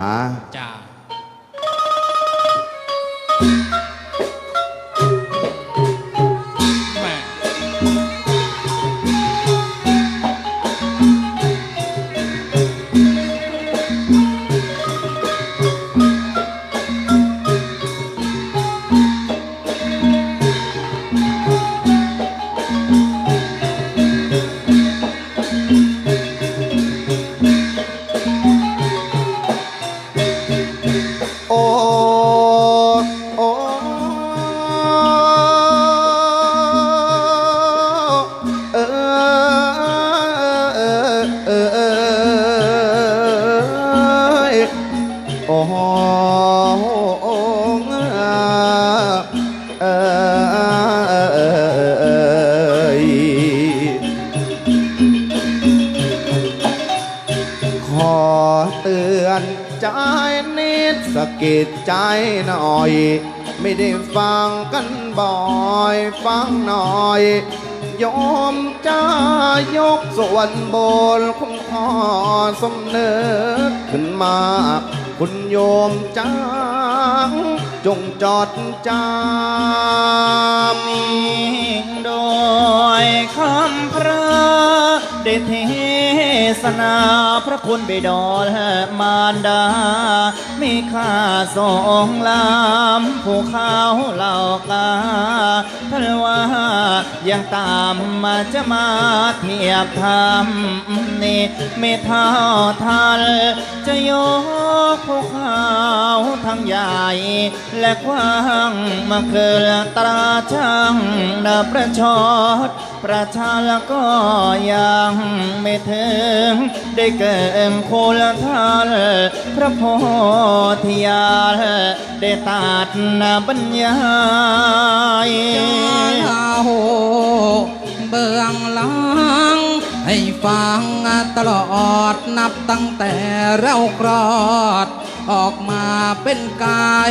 หา ใจนิดสะกิดใจหน่อย ไม่ได้ฟังกันบ่อย ฟังหน่อยยอมจะยกส่วนบนคุณพ่อสมเนึกขึ้นมา คุณโยมจ้างจงจอดจำโดยคำพระได้เทศนาพระคุณบิดามารดา มีค่าสองลามผู้เขาเหล่ากาท่านว่ายังตามมาจะมาเทียบทำนี่ไม่เท่าทันจะยกภูเขาทั้งใหญ่ และกว้างมาเกิดตราช่างนับประชดประชาแล้วก็ยังไม่ถึง ได้เกิมโคลทานพระโพธิญาณได้ตัดนาบรรยายเล่าเบื้องหลัง ให้ฟังตลอดนับตั้งแต่เราคลอด ออกมาเป็นกาย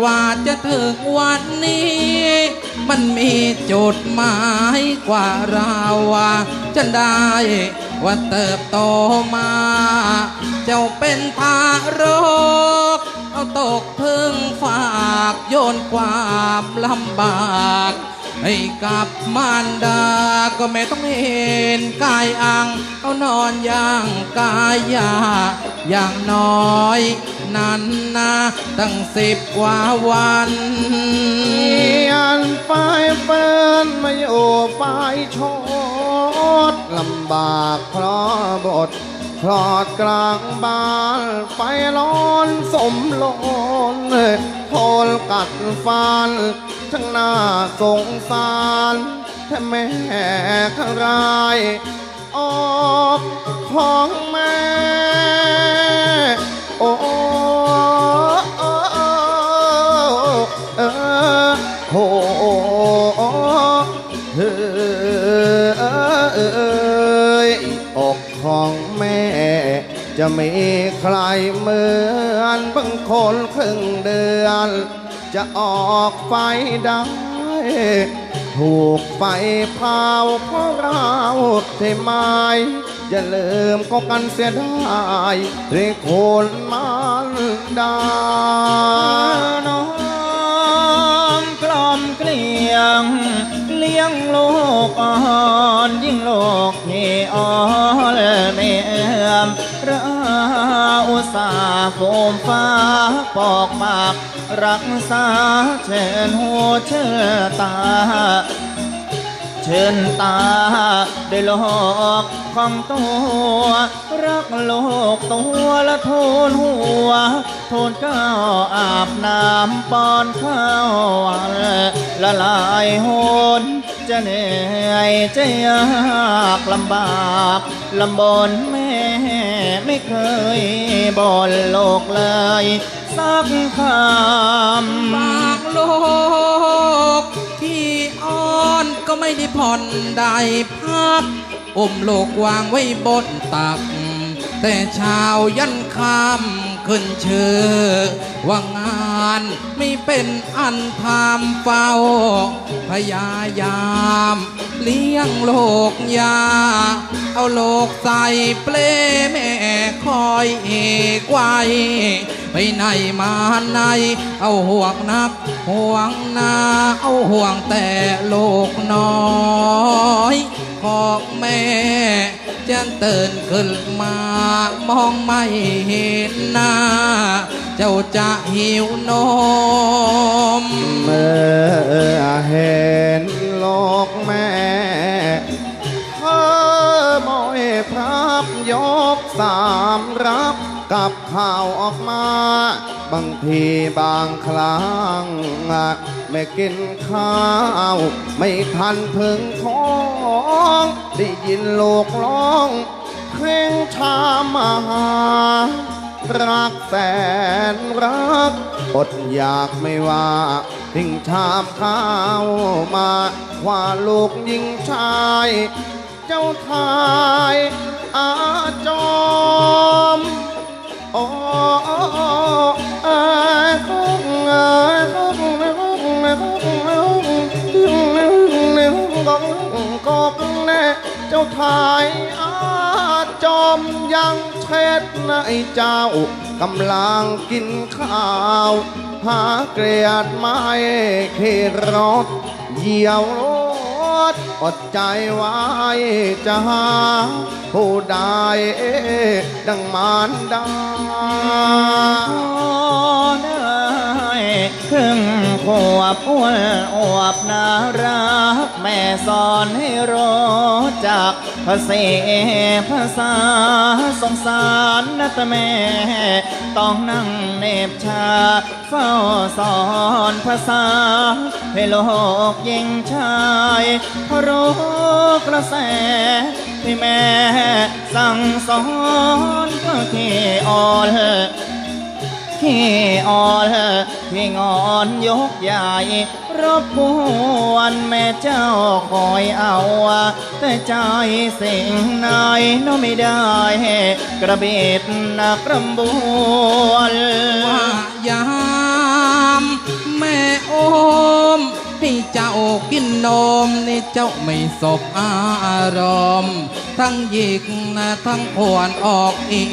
กว่าจะถึงวันนี้ มันมีจุดหมายกว่าเราจะได้ว่าเติบโตมา เจ้าเป็นทารก เอาตกพึ่งฝากโยนความลำบาก ให้กับมารดา ก็ไม่ต้องเห็นกายอังเอานอนอย่างกายยาอย่างน้อย นั้นนะตั้งสิบกว่าวันเปลี่ยนฝ่ายเฟินไมาอยู่ฝ่ายชดลำบากเพราะบทพลอดกลางบ้านไฟร้อนสมลนโทนกัดฟัน ทั้งหน้าสงสารแท้แม่ข้างราย ออกของแม่ โอ้เออโหเฮ้ยอกของแม่ จะมีใครเหมือนบางคนครึ่งเดือน จะออกไฟได้ ถูกไฟเผาเพราะเราใช่ไหมอย่าลืมก็กันเสียได้เรียกคนมันดาน้อมกล่อมเกลียง เลี้ยงโลกอ่อนยิ่งโลกนี่อ่อนเมียมราอุตสาห์โฟมฟ้าปอกปาก รักษาเชิญหัวเชื่อตา เชิญตาได้โลกของตัว รักโลกตัวละโทนหัว โทนก้าวอาบน้ำปอนข้าววันละลายโหนจะเหนื่อยจะยากลำบากลำบนแม่ไม่เคยบ่นโลกเลย สักคำปากโลก ที่อ่อนก็ไม่ได้ผ่อนได้พักอมโลกวางไว้บนตัก แต่เช้ายันคำขึ้นเชื่อว่างานไม่เป็นอันทำเฝ้า พยายามเลี้ยงโลกยา เอาโลกใส่เปลแม่คอยเอกไว้ ไปไหนมาไหน เอาห่วงนัก ห่วงนาเอาห่วงแต่โลกน้อยของแม่จะตื่นขึ้นมามองไม่เห็นหน้า เจ้าจะหิวนมเมื่อเห็นโลกแม่เธอมอยพรับยกสามรับ กับข่าวออกมา บางทีบางครั้งไม่กินข้าว ไม่ทันถึงท้อง ได้ยินลูกร้องเพลงชามมาหา รักแสนรักอดอยากไม่ว่าทิ้งชามข้าวมาว่าลูกยิงชาย เจ้าทายอาจอม โอ้เอ้คงเอ้คงเอ้คงเอ้คงเอ้คงเอ้ยคงกกแน่เจ้าทายอาจอมยังเช็ดในเจ้ากำลังกินข้าว หาเกลียดไม้เขรถเยี่ยว ดอดใจไว้จะหาผู้ใดดังมารดาได้ครึ่ง วบอ้วนอวบน่ารัก แม่สอนให้รู้จักภาษาภาษาสงสารนะแต่แม่ ต้องนั่งเนบชา เฝ้าสอนภาษา ให้โลกยิ่งชายรู้กระแสที่แม่สั่งสอนก็ที่อ่อน ขี้อ่อนพี่งอนยกใหญ่รบกวนแม่เจ้าคอยเอา แต่ใจสิ่งไหนน้อไม่ได้ กระเบิดนักรำบวนว่ายามแม่โอมให้เจ้ากินนมนี่เจ้าไม่สบอารมณ์ ทั้งหยิกนะทั้งขวนออกอี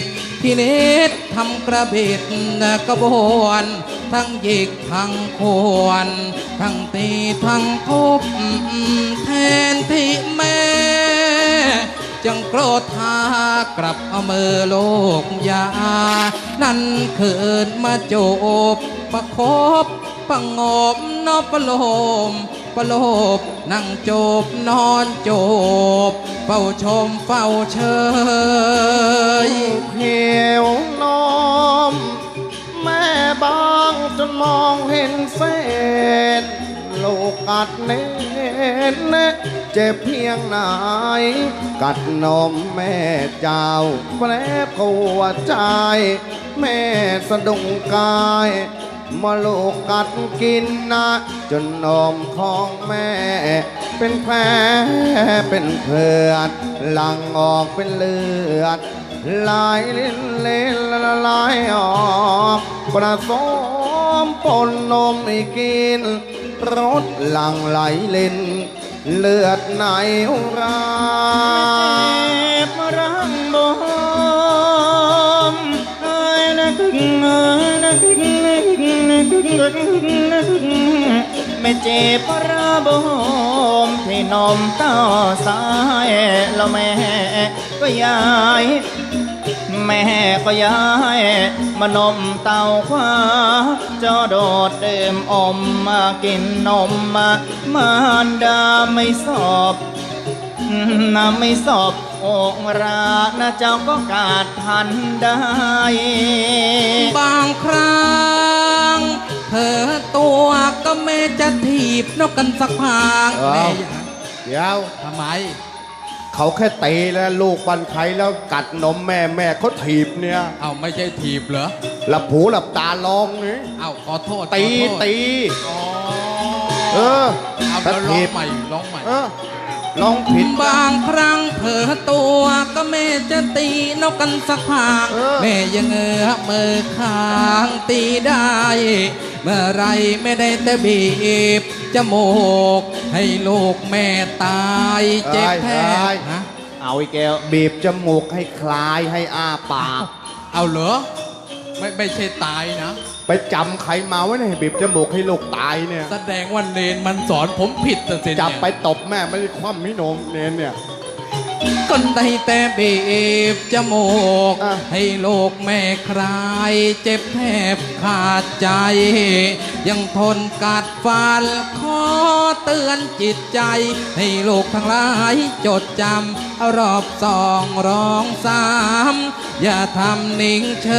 ดทีนิดทำกระบิดกระบวน ทั้งหยิกทั้งขวนทั้งตีทั้งทุบแทนที่แม่ จังโกรธทากลับเอามือโลกยา นั่นเขินมาโจบประคบประงบนอบประโลม ประโลบนั่งจบนอนจบเฝ้าชมเฝ้าเชยเพียวนมแม่บางจนมองเห็นเส้นลูกกัดเน้นเจ็บเพียงไหน กัดนมแม่เจ้าแปรปวดใจ แม่สะดุ้งกาย มาลูกกัดกินนะ จนนมของแม่ เป็นแผลเป็นเผือดหลังออกเป็นเลือดลายลิ้นเลนละลายออกประสมปนนมให้กินรถหลังไหลเล่นเลือดในราเจ็บรังบมเอ้ยนะกึ่งเอ้นะกึ่งนะกึ่ง ไม่เจ็บระบมที่นมเต้าสายแล้วแม่ก็ยายแม่ก็ย้ายมานมเต่าขวาเจ้าโดดดื่มอมมากินนมมามารดาไม่สอบน่าไม่สอบอกรานะเจ้าก็กาดทันได้ บางครั้ง เธอตัวก็แม่จะถีบนกกันสักพางเอ้า แม่เดี๋ยวทำไม เขาแค่ตีแล้วลูกบันไข่แล้วกัดนมแม่แม่เขาถีบเนี่ย เอาไม่ใช่ถีบเหรอ หลับหูหลับตาลองนี่เอาขอโทษตีขอโทษตี อ๋อเออเอาถ้าแล้วร้อถีงบใหม่ร้องใหม่ เออลองผิด บางครั้งเผลอตัวก็แม่จะตีนกกันสักผากเออ แม่ยังเงือมือข้างตีได้ เมื่อไรไม่ได้แต่บีบจมูก ให้ลูกแม่ตายเจ็บแทบนะเอาอีกแก้วบีบจมูกให้คลายให้อ้าปาก เอาเหรอ ไม่ไม่ใช่ตายนะ ไปจำใครมาไว้เนี่ยบีบจมูกให้ลูกตายเนี่ยแสดงว่าเนนมันสอนผมผิดตั้งแต่จับไปตบแม่ไม่ได้คว่ำมิโนมเนนเนี่ย คนใดแต่บีบจมูก อะ ให้โลกแม่คลาย เจ็บแทบขาดใจ ยังทนกัดฟันขอเตือนจิตใจ ให้โลกทั้งหลายจดจำรอบสองร้องสามอย่าทำนิ่งเฉ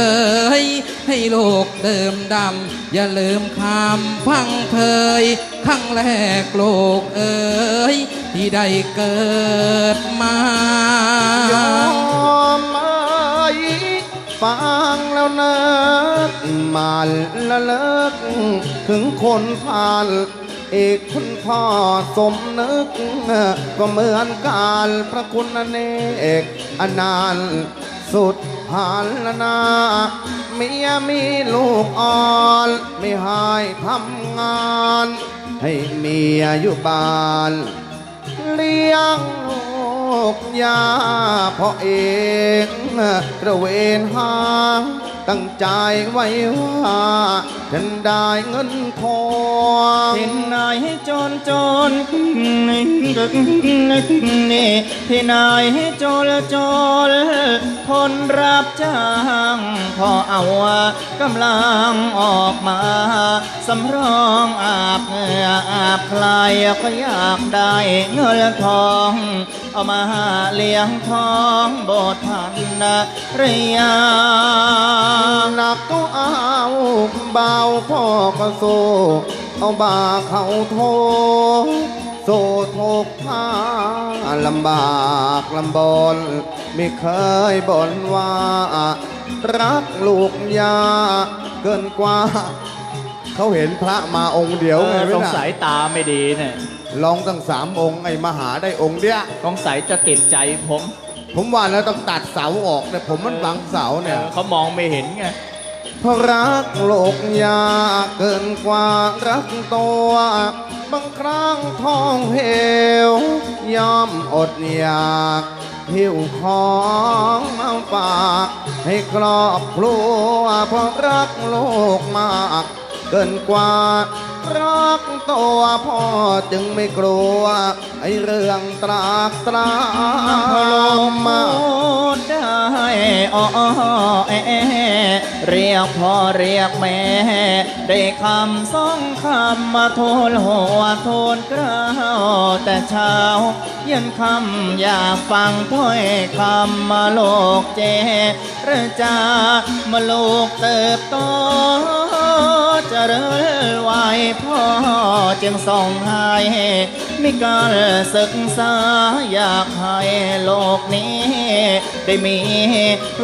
ย ให้โลกเดิมดำ อย่าลืมคำพังเพยครั้งแรกโลกเอ๋ยที่ได้เกิดมายอม ฟังแล้วเนิกมันละเลิก ถึงคนผ่านเอกคุณพ่อสมนึก ก็เหมือนการพระคุณอเนกอนานสุดผ่านละนาเมียมีลูกอ่อน ไม่ให้ทำงาน ให้เมียอยู่บ้าน เลี้ยงลูก กยาเพราะเองกระเวนหา ตั้งใจไว้ว่าฉันได้เงินทองที่นายให้จนจนนี่ที่นายให้จนจนคนรับจ้างพอเอากำลังออกมาสำรองอาบเหงื่ออาบใครก็อยากได้เงินทองเอามาเลี้ยงท้องโบสถ์พันรียหนักก็เอาเบาพ่อก็สู้เอาบาเขาโทโซ่ทุกท่าลำบากลำบนไม่เคยบ่นว่า รักลูกยาเกินกว่า เขาเห็นพระมาองค์เดียวไงเออไม่สงน่ะสัยตาไม่ดีเนี่ยลองตั้งสามองค์ไอ้มหาได้องค์เดียวสงสัยจะติดใจผม ผมว่าแล้วต้องตัดเสาออกเนี่ยผมมันบังเสาเนี่ย เขามองไม่เห็นไงเพราะรักโลกยาเกินกว่ารักตัว บางครั้งท้องเหวยอมอดอยากหิวของมาฝากให้ครอบครัวเพราะรักโลกมาก เกินกว่ารักตัวพ่อจึงไม่กลัว ไอเรื่องตรากตรามมาได้อ้อแอเรียกพ่อเรียกแม่ ได้คำสองคำมาโทนหัวโทนกล้าวแต่เช้าเย็นคำอยากฟังถ้อยคำมาโลกเจรจามาโลกเติบโตจะเริญไหวพ่อจึงส่งให้มีการศึกษาอยากให้โลกนี้ ได้มี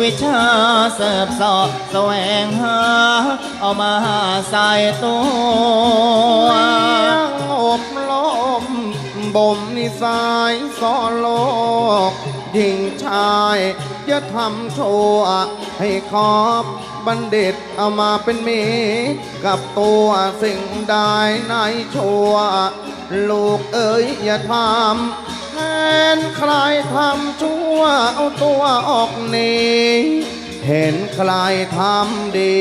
วิชาเสิร์ฟสอบแสวงหาเอามาใส่ตัวอบรมบ่มนิสัยสอนโลก หญิงชาย อย่าทำชั่วให้ขอบบัณฑิตเอามาเป็นมิตรกับตัวสิ่งใดในชั่ว ลูกเอ๋ยอย่าทำแทนใครทำชั่วเอาตัวออกหนีเห็นใครทำดี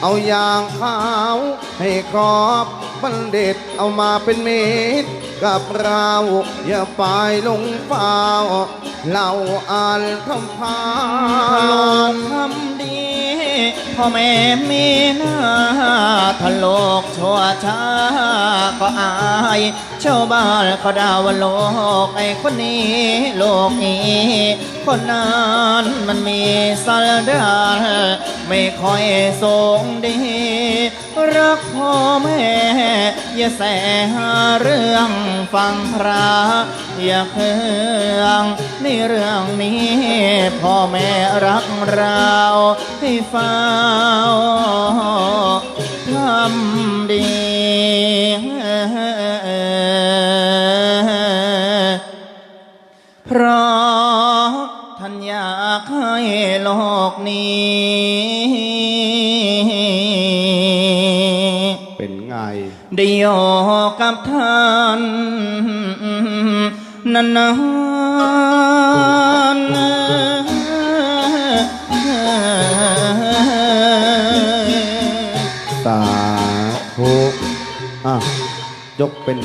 เอาอย่างขาวให้ครอบบัณฑิตเอามาเป็นมิตรกับเราอย่าไปลงเฝ้าเราอ่านคำพาลนงทำดีพ่อแม่มีหน้าถ้าโลกชั่วช้าก็อายชาวบ้านเขาด่าว่าโลกไอ้คนนี้โลกนี้ คนนั้นมันมีสันดานไม่ค่อยทรงดี รักพ่อแม่ อย่าแสหาเรื่องฟังพระอย่าเคืองในเรื่องนี้ พ่อแม่รักเราให้เฝ้าทำดี ท่านอยากให้โลกนี้ เป็นไง ได้อยู่กับท่านนานๆสาธุอะ ยกเป็น